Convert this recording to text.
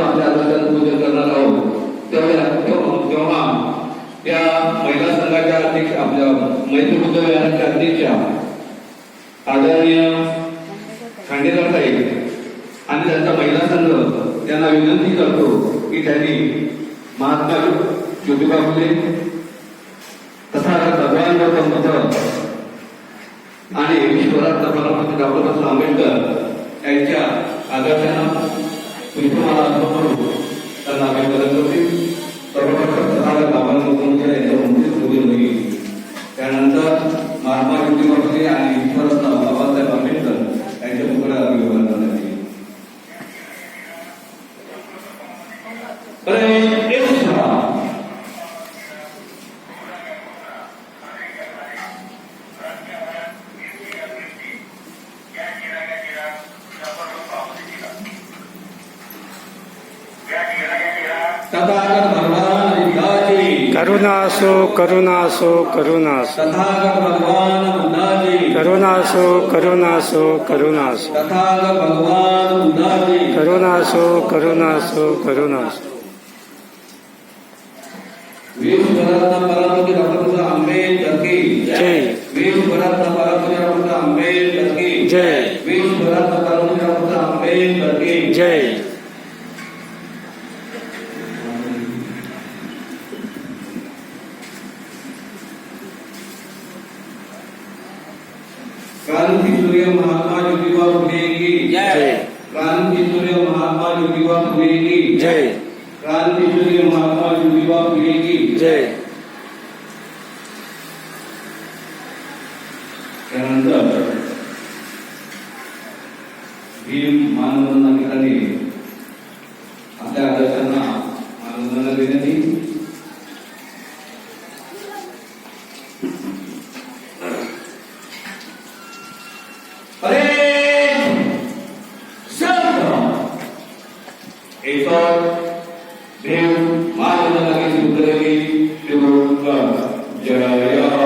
आपण आपल्या आदर्शात पूजन करणार आहोत त्यावेळेला तेव्हा त्या महिला संघाच्या अध्यक्ष आपल्या मैत्री बुद्ध विहाराच्या अध्यक्षा आदरणीय खांडेकर साहेब आणि त्यांचा महिला संघ त्यांना विनंती करतो की त्यांनी महात्मा ज्योतिबा फुले तथा भगवान गौतम बुद्ध आणि विश्वरत्न डॉक्टर बाबासाहेब आंबेडकर यांच्या आदर्शांना itu malah nomor dua. Dan Nabi Muhammad Tathagata भगवान बुद्धा जी करुणासु करुणासु करुणासु तथागत भगवान बुद्धा जी करुणासु करुणासु करुणासु तथागत भगवान बुद्धा जी करुणासु करुणासु करुणासु विश्व रत्न परम के डॉक्टर अम्बेडकर की जय विश्व रत्न परम के डॉक्टर अम्बेडकर की जय विश्व रत्न परम के डॉक्टर अम्बेडकर की जय क्रांति सूर्य महात्मा ज्योतिबा फुले जय क्रांति सूर्य महात्मा ज्योतिबा फुले जय क्रांति सूर्य महात्मा ज्योतिबा फुले जय मानवंदना ठिकाणी जया